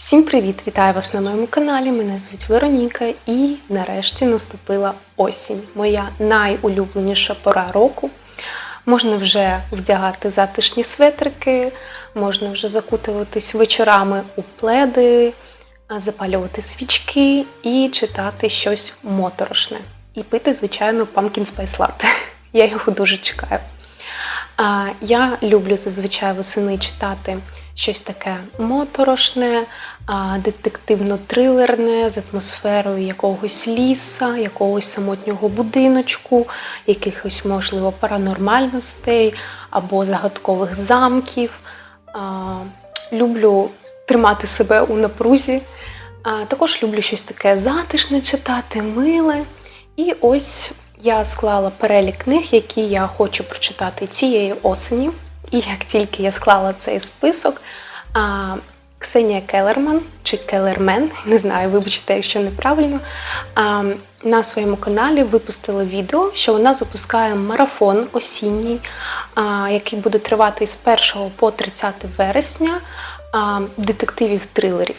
Всім привіт! Вітаю вас на моєму каналі. Мене звуть Вероніка, і нарешті наступила осінь. Моя найулюбленіша пора року. Можна вже вдягати затишні светрики, можна вже закутуватись вечорами у пледи, запалювати свічки і читати щось моторошне. І пити, звичайно, pumpkin spice latte. Я його дуже чекаю. Я люблю зазвичай восени читати щось таке моторошне, детективно-трилерне з атмосферою якогось ліса, якогось самотнього будиночку, якихось, можливо, паранормальностей або загадкових замків. Люблю тримати себе у напрузі. Також люблю щось таке затишне читати, миле. І ось я склала перелік книг, які я хочу прочитати цієї осені. І як тільки я склала цей список, а, Ксенія Келерман чи Келермен, не знаю, вибачте, якщо неправильно, а, на своєму каналі випустила відео, що вона запускає марафон осінній, а, який буде тривати з 1 по 30 вересня а, детективів-трилерів.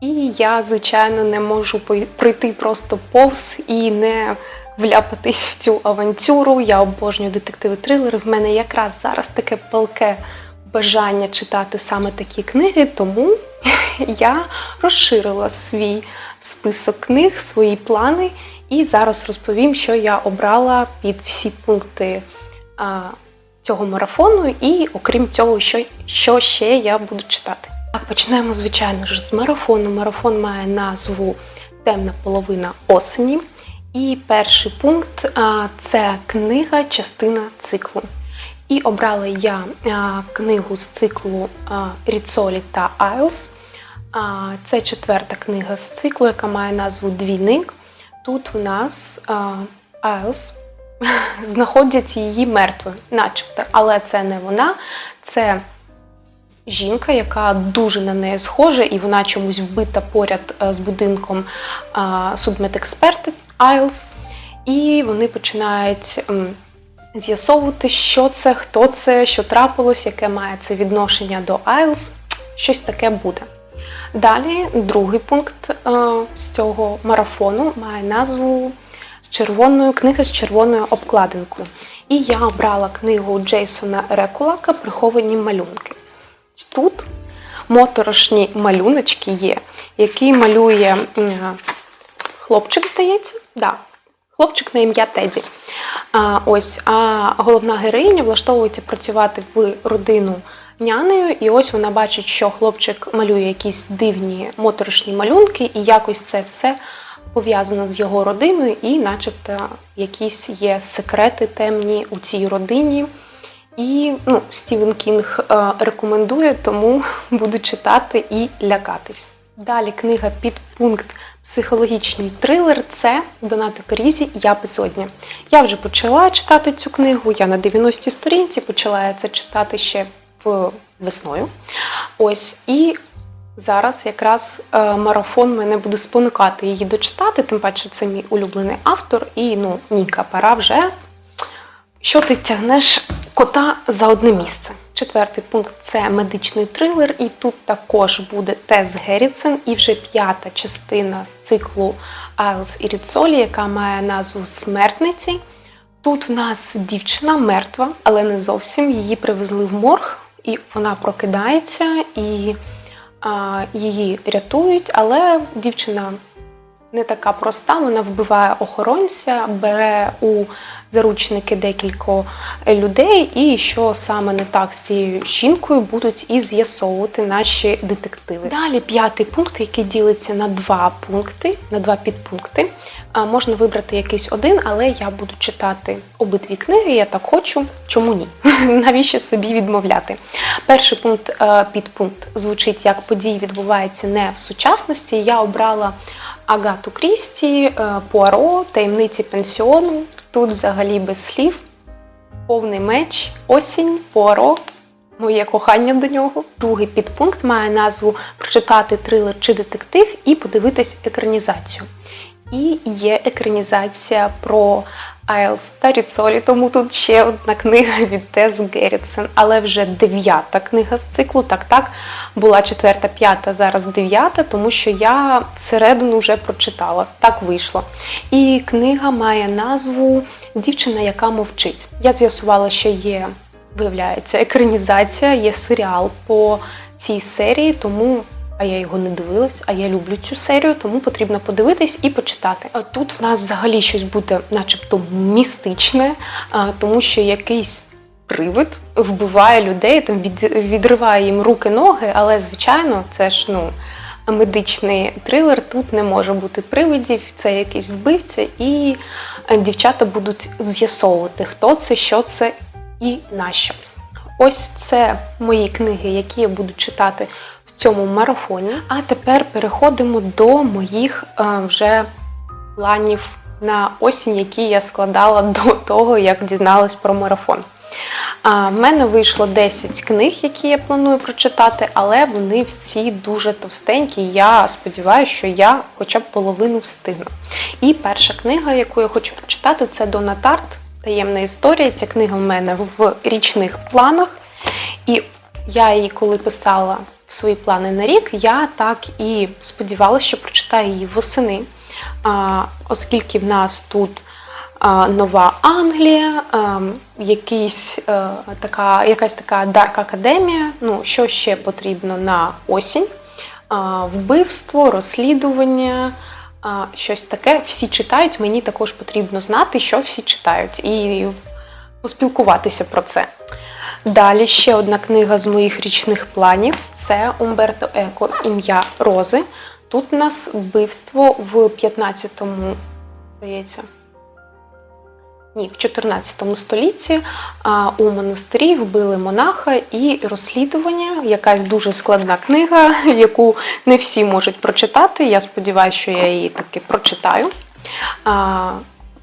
І я, звичайно, не можу пройти просто повз і не вляпатись в цю авантюру. Я обожнюю детективи-трилери. В мене якраз зараз таке палке бажання читати саме такі книги, тому я розширила свій список книг, свої плани, і зараз розповім, що я обрала під всі пункти а, цього марафону, і окрім цього, що, що ще я буду читати. Так, почнемо, звичайно ж, з марафону. Марафон має назву Темна половина осені. І перший пункт це книга, частина циклу. І обрала я книгу з циклу Ріцолі та Айлс. Це четверта книга з циклу, яка має назву Двійник. Тут у нас Айлс знаходять її мертвою, начебто, але це не вона, це жінка, яка дуже на неї схожа, і вона чомусь вбита поряд е, з будинком а, Айлс. І вони починають з'ясовувати, що це, хто це, що трапилось, яке має це відношення до Айлс. Щось таке буде. Далі другий пункт е, з цього марафону має назву з червоною книга з червоною обкладинкою. І я обрала книгу Джейсона Рекулака Приховані малюнки. Тут моторошні малюночки є, який малює хлопчик, здається. Да, хлопчик на ім'я Теді. А, ось, а головна героїня влаштовується працювати в родину нянею, і ось вона бачить, що хлопчик малює якісь дивні моторошні малюнки, і якось це все пов'язано з його родиною, і, начебто, якісь є секрети темні у цій родині. І ну, Стівен Кінг е, рекомендує, тому буду читати і лякатись. Далі книга під пункт Психологічний трилер це Донати Корізі Я безодня. Я вже почала читати цю книгу. Я на 90-й сторінці почала це читати ще в весною. Ось і зараз якраз е, марафон мене буде спонукати її дочитати. Тим паче, це мій улюблений автор, і ну Ніка, пора вже що ти тягнеш кота за одне місце? Четвертий пункт це медичний трилер, і тут також буде Тес Герріцен, і вже п'ята частина з циклу Айлс і Ріцолі, яка має назву Смертниці. Тут в нас дівчина мертва, але не зовсім. Її привезли в морг, і вона прокидається, і а, її рятують, але дівчина не така проста. Вона вбиває охоронця, бере у заручники декілька людей, і що саме не так з цією жінкою будуть і з'ясовувати наші детективи. Далі п'ятий пункт, який ділиться на два пункти, на два підпункти. Можна вибрати якийсь один, але я буду читати обидві книги. Я так хочу. Чому ні? Навіщо собі відмовляти? Перший пункт, е, підпункт звучить як події відбуваються не в сучасності. Я обрала Агату Крісті, е, Пуаро, таємниці пенсіону. Тут взагалі без слів. Повний меч, осінь, Пуаро, моє кохання до нього. Другий підпункт має назву Прочитати трилер чи детектив і подивитись екранізацію. І є екранізація про IELTS та Ріцолі, тому тут ще одна книга від Тес Геррітсен, але вже дев'ята книга з циклу. Так, так, була четверта, п'ята, зараз дев'ята, тому що я всередину вже прочитала. Так вийшло. І книга має назву Дівчина, яка мовчить. Я з'ясувала, що є, виявляється, екранізація, є серіал по цій серії, тому а я його не дивилась, а я люблю цю серію, тому потрібно подивитись і почитати. Тут в нас взагалі щось буде, начебто, містичне, тому що якийсь привид вбиває людей, там відриває їм руки, ноги, але звичайно, це ж ну. Медичний трилер тут не може бути привидів, це якийсь вбивця, і е, дівчата будуть з'ясовувати, хто це, що це і нащо. Ось це мої книги, які я буду читати цьому марафоні. А тепер переходимо до моїх е, вже планів на осінь, які я складала до того, як дізналась про марафон. А, в мене вийшло 10 книг, які я планую прочитати, але вони всі дуже товстенькі. Я сподіваюся, що я хоча б половину встигну. І перша книга, яку я хочу прочитати, це Дона Тарт Таємна історія. Ця книга в мене в річних планах. І я її, коли писала свої плани на рік, я так і сподівалася, що прочитаю її восени, оскільки в нас тут Нова Англія, якийсь, е, така, якась така Дарк Академія. Ну, що ще потрібно на осінь? Вбивство, розслідування. Щось таке всі читають. Мені також потрібно знати, що всі читають, і поспілкуватися про це. Далі ще одна книга з моїх річних планів це Умберто Еко Ім'я Рози. Тут у нас вбивство в 15-му, здається. Ні, в 14 столітті а, у монастирі вбили монаха і розслідування, якась дуже складна книга, яку не всі можуть прочитати. Я сподіваюся, що я її таки прочитаю. А,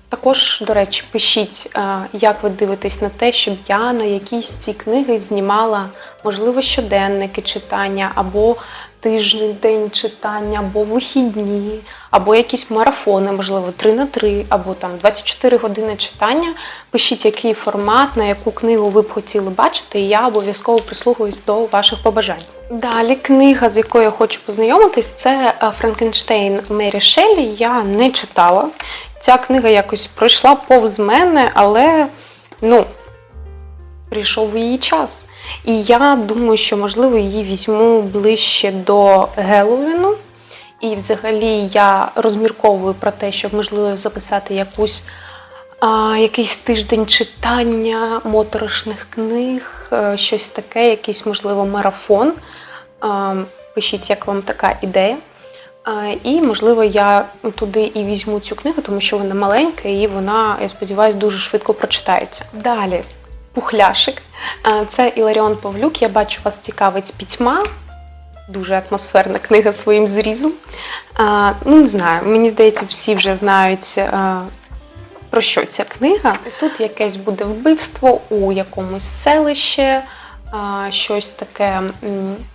також, до речі, пишіть, як ви дивитесь на те, щоб я на якісь ці книги знімала, можливо, щоденники читання, або тиждень день читання, або вихідні, або якісь марафони, можливо, 3 на 3, або там 24 години читання. Пишіть, який формат, на яку книгу ви б хотіли бачити, і я обов'язково прислухаюсь до ваших побажань. Далі книга, з якою я хочу познайомитись, це е, Франкенштейн Мері Шеллі. Я не читала. Ця книга якось пройшла повз мене, але ну, прийшов її час. І я думаю, що можливо її візьму ближче до Геловіну. І взагалі я розмірковую про те, щоб можливо записати якусь, а, якийсь тиждень читання моторошних книг, е, щось таке, якийсь, можливо, марафон. А, пишіть, як вам така ідея. А, І, можливо, я туди і візьму цю книгу, тому що вона маленька і вона, я сподіваюся, дуже швидко прочитається. Далі, пухляшик. Це Іларіон Павлюк. Я бачу, вас цікавить пітьма. Дуже атмосферна книга своїм зрізом. А, Ну, не знаю, мені здається, всі вже знають. Про що ця книга? Тут якесь буде вбивство у якомусь селищі, щось таке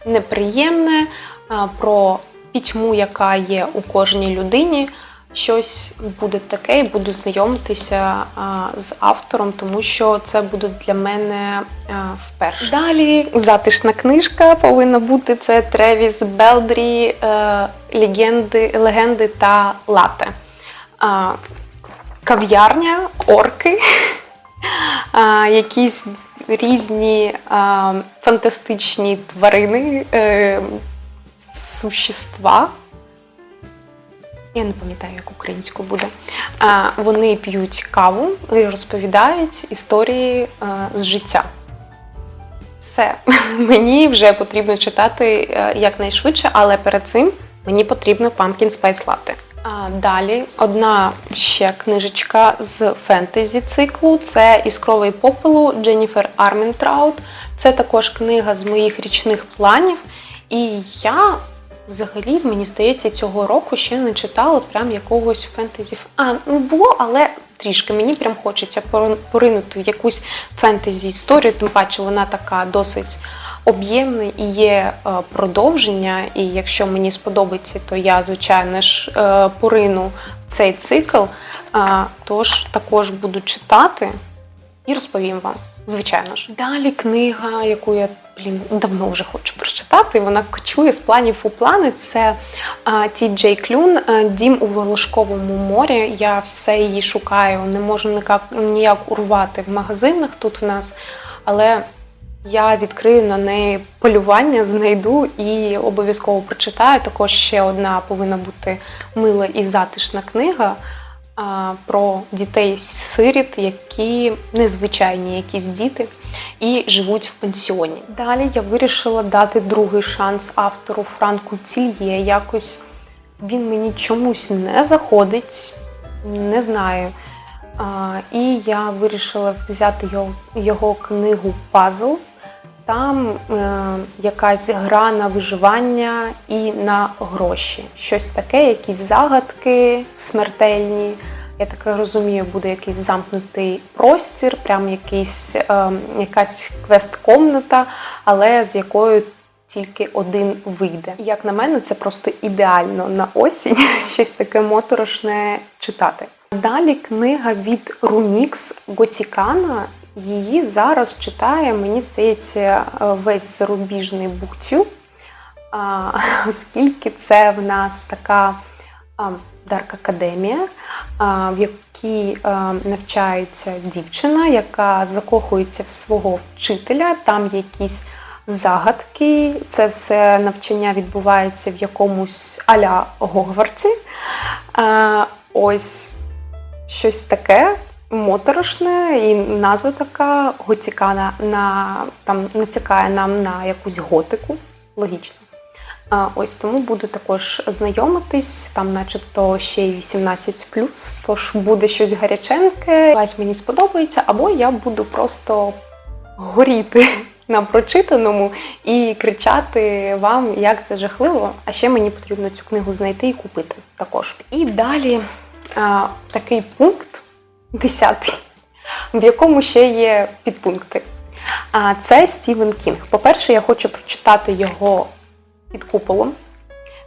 неприємне, про пітьму, яка є у кожній людині. Щось буде таке, і буду знайомитися а, з автором, тому що це буде для мене а, вперше. Далі затишна книжка повинна бути це Тревіс Белдрі, е, легенди, легенди та лате. А, кав'ярня, орки, а, якісь різні а, фантастичні тварини, е, существа. Я не пам'ятаю, як українською буде. Вони п'ють каву і розповідають історії з життя. Все, мені вже потрібно читати е, якнайшвидше, але перед цим мені потрібно Pumpkin Spice Latte. А далі одна ще книжечка з фентезі циклу це Іскровий попелу Дженніфер Армінтраут. Це також книга з моїх річних планів. І я взагалі, мені здається, цього року ще не читала прям якогось фентезі. А, ну було, але трішки. Мені прям хочеться поринути в якусь фентезі історію, тим паче вона така досить об'ємний і є е, продовження. І якщо мені сподобається, то я, звичайно ж, е, порину в цей цикл. А, Тож також буду читати і розповім вам. Звичайно ж. Далі книга, яку я блін, давно вже хочу прочитати. Вона кочує з планів у плани. Це Ті Джей Клюн Дім у Волошковому морі. Я все її шукаю, не можу ніяк, ніяк урвати в магазинах тут в нас, але я відкрию на неї полювання, знайду і обов'язково прочитаю. Також ще одна повинна бути мила і затишна книга про дітей-сиріт, які незвичайні якісь діти і живуть в пансіоні. Далі я вирішила дати другий шанс автору Франку Тільє. Якось він мені чомусь не заходить, не знаю. І я вирішила взяти його книгу Пазл. Там е, якась гра на виживання і на гроші. Щось таке, якісь загадки смертельні. Я так розумію, буде якийсь замкнутий простір, прям якийсь, е, якась квест-комната, але з якою тільки один вийде. Як на мене, це просто ідеально на осінь щось таке моторошне читати. Далі книга від Рунікс Готікана. Її зараз читає, мені здається, весь зарубіжний буктю, оскільки це в нас така а, Дарк Академія, в якій навчається дівчина, яка закохується в свого вчителя. Там якісь загадки. Це все навчання відбувається в якомусь аля Гогвартсі. А, ось щось таке моторошне, і назва така готікана на там натякає нам на якусь готику, логічно. Ось тому буду також знайомитись, там, начебто, ще й 18 тож буде щось гаряченьке, ось мені сподобається, або я буду просто горіти на прочитаному і кричати вам, як це жахливо. А ще мені потрібно цю книгу знайти і купити також. І далі а, такий пункт. Десятий, в якому ще є підпункти. А це Стівен Кінг. По-перше, я хочу прочитати його під куполом.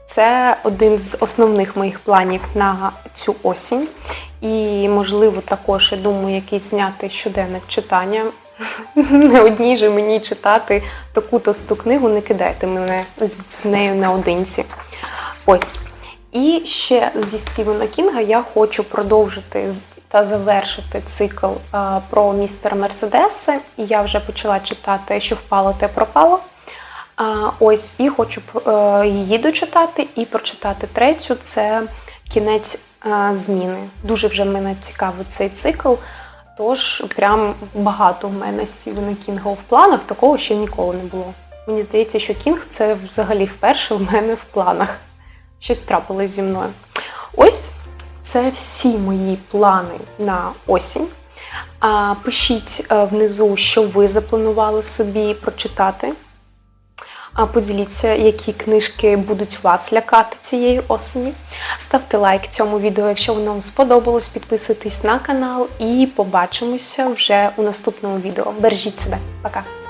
Це один з основних моїх планів на цю осінь. І, можливо, також, я думаю, якийсь зняти щоденник читання. Не одній же мені читати таку товсту книгу, не кидайте мене з нею наодинці. Ось. І ще зі Стівена Кінга я хочу продовжити та завершити цикл а, про містера Мерседеса. І я вже почала читати, що впало, те пропало. Ось, і хочу а, її дочитати і прочитати третю це кінець а, зміни. Дуже вже мене цікавий цей цикл. Тож, прям багато в мене Стівена Кінга в планах, такого ще ніколи не було. Мені здається, що Кінг це взагалі вперше в мене в планах. Щось трапилось зі мною. Ось це всі мої плани на осінь. Пишіть е, внизу, що ви запланували собі прочитати. Поділіться, які книжки будуть вас лякати цієї осені. Ставте лайк цьому відео, якщо воно вам сподобалось. Підписуйтесь на канал і побачимося вже у наступному відео. Бережіть себе. Пока!